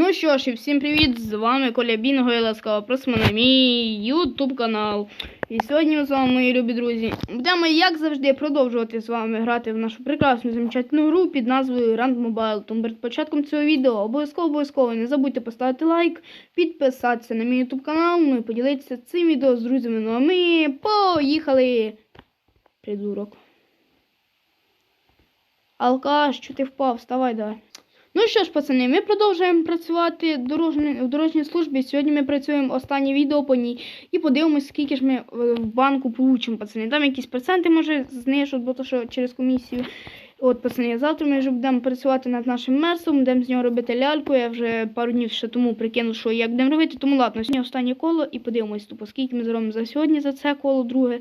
Ну що ж, і всім привіт! З вами Коля Бінго і ласкаво просимо на мій ютуб канал. І сьогодні ми з вами, мої любі друзі, будемо, як завжди, продовжувати з вами грати в нашу прекрасну замечательну гру під назвою Rand Mobile. Тому перед початком цього відео обов'язково обов'язково не забудьте поставити лайк, підписатися на мій ютуб канал, ну і поділитися цим відео з друзями. Ну а ми поїхали! Придурок. Алкаш, що ти впав? Вставай, давай. Ну що ж, пацани, ми продовжуємо працювати в дорожній, службі. Сьогодні ми працюємо останнє відео по ній і подивимось, скільки ж ми е, в банку получимо, пацани. Там якісь проценти може знижуть, бо то що через комісію. От, пацани, завтра ми вже будемо працювати над нашим мерсом, будемо з нього робити ляльку. Я вже пару днів ще тому прикинув, що як будемо робити. Тому ладно, сьогодні останнє коло і подивимось, тупо, скільки ми зробимо за сьогодні, за це коло, друге.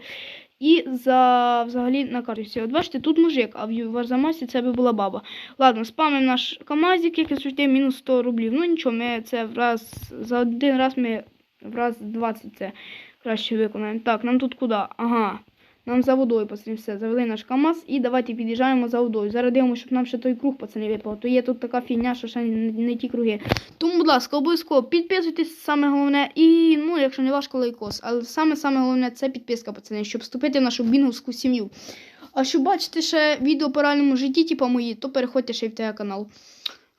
І за взагалі на карті. От бачите, тут мужик, а в Варзамасі це би була баба. Ладно, спамимо наш КАМАЗик, як завжди, мінус 100 рублів. Ну нічого, ми це враз за один раз ми враз 20 це краще виконаємо. Так, нам тут куди? Ага. Нам за водою, пацани, все. Завели наш КАМАЗ і давайте під'їжджаємо за водою. Зараз дивимося, щоб нам ще той круг, пацани, випав. То є тут така фігня, що ще не, не ті круги. Тому, будь ласка, обов'язково підписуйтесь, саме головне. І, ну, якщо не важко, лайкос. Але саме саме головне це підписка, пацани, щоб вступити в нашу бінговську сім'ю. А щоб бачити ще відео по реальному житті, типу мої, то переходьте ще й в той канал.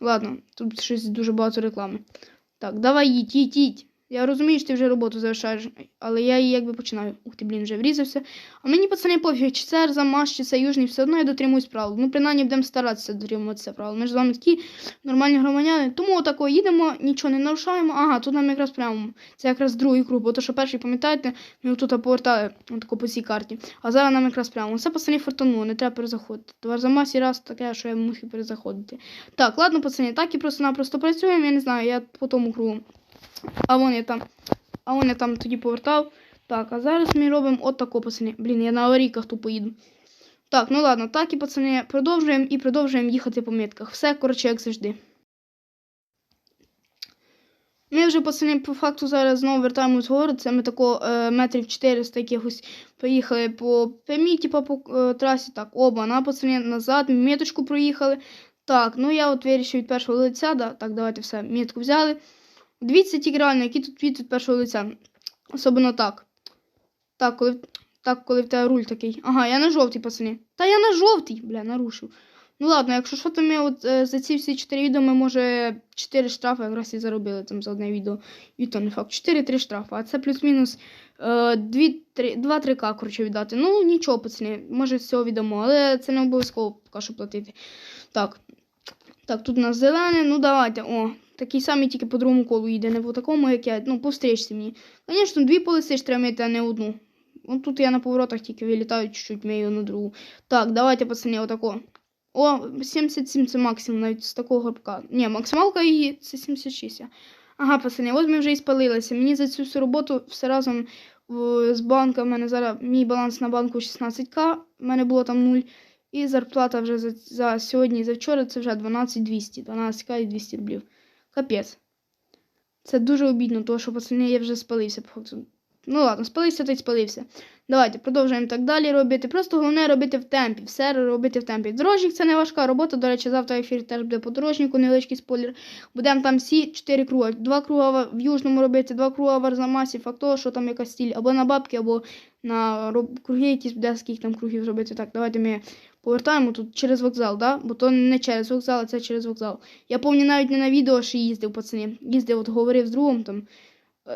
Ладно, тут щось дуже багато реклами. Так, давай їдь, їдь, їдь. Я розумію, що ти вже роботу завершаєш, але я її якби починаю. Ух ти, блін, вже врізався. А мені, пацани, пофіг, чи це Арзамас, чи це Южний, все одно я дотримуюсь правил. Ну, принаймні, будемо старатися дотримуватися правил. Ми ж з вами такі нормальні громадяни. Тому отако їдемо, нічого не нарушаємо. Ага, тут нам якраз прямо. Це якраз другий круг, бо то, що перший, пам'ятаєте, ми тут повертали отако по цій карті. А зараз нам якраз прямо. Це, пацани, фортануло, не треба перезаходити. В Арзамасі раз таке, що я мусив перезаходити. Так, ладно, пацани, так і просто-напросто працюємо, я не знаю, я по тому кругу. А вон я там. А вон я там тоді повертав. Так, а зараз ми робимо от тако, пацани. Блін, я на аварійках тут поїду. Так, ну ладно, так і пацани, продовжуємо і продовжуємо їхати по мітках. Все, коротше, як завжди. Ми вже, пацани, по факту зараз знову вертаємось в город. Це ми тако е, метрів 400 якихось поїхали по прямій, типу, по е, трасі. Так, оба, на пацани, назад, міточку проїхали. Так, ну я от вирішив від першого лиця, да, так, давайте все, мітку взяли. Дивіться тільки реально, які тут від від першого лиця. Особливо так. Так, коли так, коли в тебе руль такий. Ага, я на жовтий, пацани. Та я на жовтий, бля, нарушив. Ну ладно, якщо що, то ми от е, за ці всі 4 відео ми, може, 4 штрафи якраз і заробили там за одне відео. І то не факт. 4-3 штрафи. А це плюс-мінус е, 2-3к, коротше, віддати. Ну, нічого, пацани, може з цього відомо, але це не обов'язково поки що платити. Так. Так, тут у нас зелене, ну давайте. О, такий самий тільки по другому колу йде, не по такому, як я. Ну, повстрічці мені. Звісно, дві полиси треба мити, а не одну. От тут я на поворотах тільки вилітаю чуть-чуть мию на другу. Так, давайте, пацани, отако. О, 77 це максимум навіть з такого горбка. Ні, максималка її це 76. Ага, пацани, ось ми вже і спалилися. Мені за цю всю роботу все разом в, з банка. У мене зараз мій баланс на банку 16к, у мене було там 0. І зарплата вже за, за сьогодні і за вчора це вже 12200. 12к і 200 рублів. Капець. Це дуже обідно, тому що пацани я вже спалився. Ну ладно, спалився, то й спалився. Давайте продовжуємо так далі робити. Просто головне робити в темпі. Все робити в темпі. Дорожник це не важка робота. До речі, завтра в ефірі теж буде по дорожнику, невеличкий спойлер. Будемо там всі чотири круга. Два круга в Южному робити, два круга в Арзамасі, факт того, що там якась стіль, або на бабки, або на круги, якісь буде скільки там кругів зробити. Так, давайте ми повертаємо тут через вокзал, да? бо то не через вокзал, а це через вокзал. Я пам'ятаю навіть не на відео, що їздив, пацани. Їздив, от говорив з другом там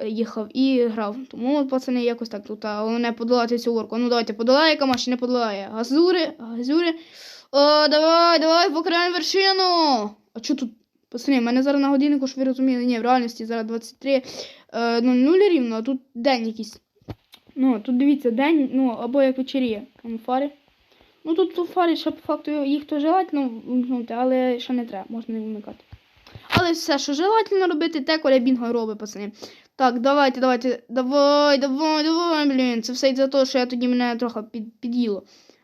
їхав і грав. Тому, пацани, якось так тут. А головне подолати цю орку. Ну давайте подолає, камаш не подолає. Газури, газури. О, давай, давай, покриємо вершину. А що тут? Пацани, в мене зараз на годиннику, що ви розуміли, ні, в реальності зараз 23 е, 0 рівно, а тут день якийсь. Ну, тут дивіться, день, ну, або як вечеріє. Там фари. Ну тут, у фарі ще по факту їх то желательно вмкнути, але ще не треба, можна не вмикати. Але все, що желательно робити, те коля бінго робить, пацани. Так, давайте, давайте. Давай, давай, давай, блін. Це все із-за того, що я тоді мене трохи під, під'їло.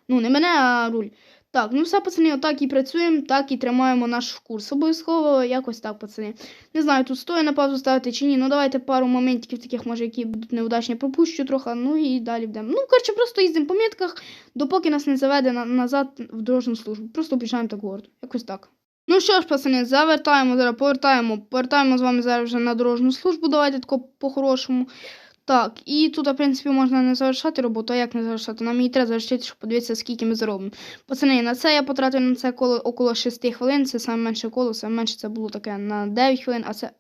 Ну, не мене, а руль. Так, ну все, пацани, отак і працюємо, так і тримаємо наш курс. Обов'язково якось так, пацани. Не знаю, тут стоїть на паузу ставити чи ні. Ну давайте пару моментів таких, може, які будуть неудачні, пропущу трохи, ну і далі йдемо. Ну, коротше, просто їздимо по мітках, допоки нас не заведе на назад в дорожню службу. Просто обіжаємо так город. Якось так. Ну що ж, пацани, завертаємо зараз, повертаємо, повертаємо з вами зараз вже на дорожню службу. Давайте тако по-хорошому. Так, і тут, в принципі, можна не завершати роботу, а як не завершати? Нам її треба завершити, щоб подивитися, скільки ми зробимо. Пацани, на це я потратив на це коло около 6 хвилин. Це саме менше коло, саме менше це було таке на 9 хвилин, а це.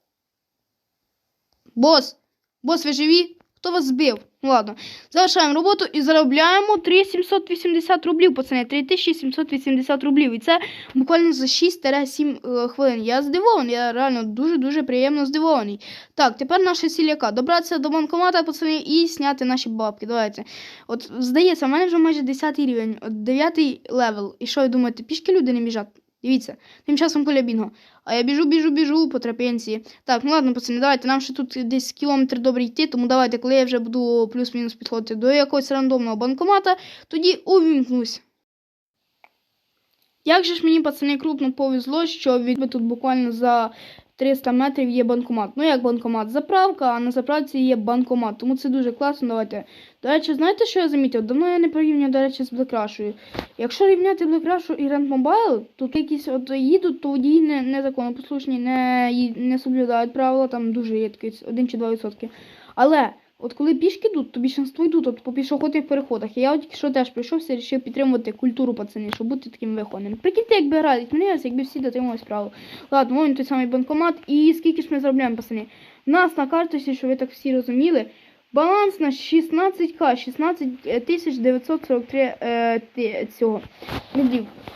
Бос! Бос, ви живі? Хто вас збив? Ладно. Завершаємо роботу і заробляємо 3780 рублів, пацани. 3780 рублів. І це буквально за 6-7 е, хвилин. Я здивований, я реально дуже-дуже приємно здивований. Так, тепер наша ціль яка? Добратися до банкомата, пацани, і зняти наші бабки. Давайте. От, здається, в мене вже майже 10 рівень, от 9 левел. І що ви думаєте, пішки люди не біжать? Дивіться, тим часом коля бінго. А я біжу, біжу, біжу по трапенції. Так, ну ладно, пацани, давайте. Нам ще тут десь кілометр добре йти, тому давайте, коли я вже буду плюс-мінус підходити до якогось рандомного банкомата, тоді увімкнусь. Як же ж мені, пацани, крупно повезло, що від тут буквально за 300 метрів є банкомат. Ну, як банкомат? Заправка, а на заправці є банкомат. Тому це дуже класно. Давайте. До речі, знаєте, що я замітив? Давно я не порівнюю, до речі, з Блекрашою. Якщо рівняти Блекрашу і Grand Mobile, то якісь от їдуть, то водії не, незаконопослушні, не, не соблюдають правила, там дуже рідко, 1 чи 2%. Але от коли пішки йдуть, то більшинство йдуть от по пішохідних переходах. І я от що теж прийшовся і вирішив підтримувати культуру пацанів, щоб бути таким вихованим. Прикиньте, якби грали змінилося, якби всі дотримувались правил. Ладно, вон той самий банкомат. І скільки ж ми заробляємо, пацани? Нас на карточці, щоб ви так всі розуміли, баланс на 16к, 16 тисяч 943 е, ти- цього.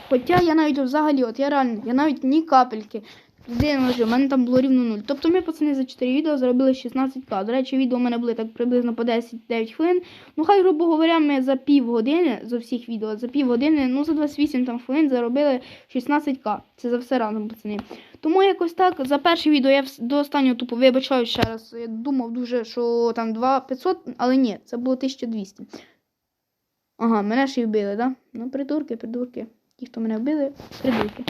Хоча я навіть взагалі, от я реально, я навіть ні капельки. Де ножи, у мене там було рівно 0. Тобто ми, пацани, за 4 відео заробили 16к. До речі, відео у мене були так приблизно по 10-9 хвилин. Ну, хай, грубо говоря, ми за пів години, за всіх відео, за пів години, ну за 28 там хвилин заробили 16к. Це за все разом, пацани. Тому якось так, за перше відео я до останнього тупо вибачаю ще раз. Я думав дуже, що там 2500, але ні, це було 1200. Ага, мене ж і вбили, да? Ну, придурки, придурки. Ті, хто мене вбили, придурки.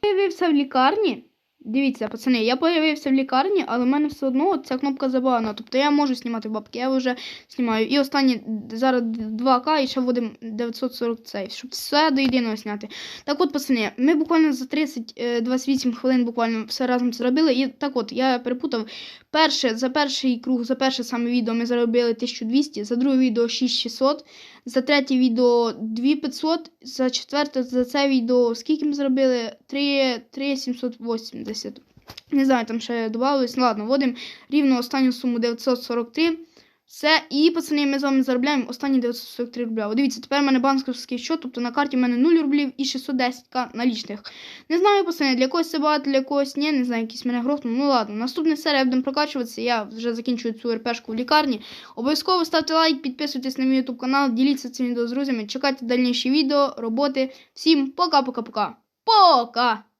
Появився в лікарні. Дивіться, пацани, я появився в лікарні, але в мене все одно ця кнопка забагана. Тобто я можу знімати бабки, я вже знімаю. І останні зараз 2К і ще вводимо 940 цей, щоб все до єдиного зняти. Так от, пацани, ми буквально за 30-28 хвилин буквально все разом зробили. І так от, я перепутав. Перше, за перший круг, за перше саме відео ми заробили 1200, за друге відео 6600, за третє відео 2500, за четверте, за це відео скільки ми зробили? 3, 3780. Не знаю, там ще додавалось. Ладно, вводимо рівно останню суму 943. Все, і пацани, ми з вами заробляємо останні 943 рубля. От Дивіться, тепер в мене банківський счет, тобто на карті в мене 0 рублів і 610к налічних. Не знаю, пацани, для когось це багато, для когось ні, не знаю, якийсь мене грохнув. Ну ладно, наступна серія будемо прокачуватися. Я вже закінчую цю РПшку в лікарні. Обов'язково ставте лайк, підписуйтесь на мій YouTube канал, діліться цим відео з друзями, чекайте дальніші відео, роботи. Всім пока-пока-пока. Пока!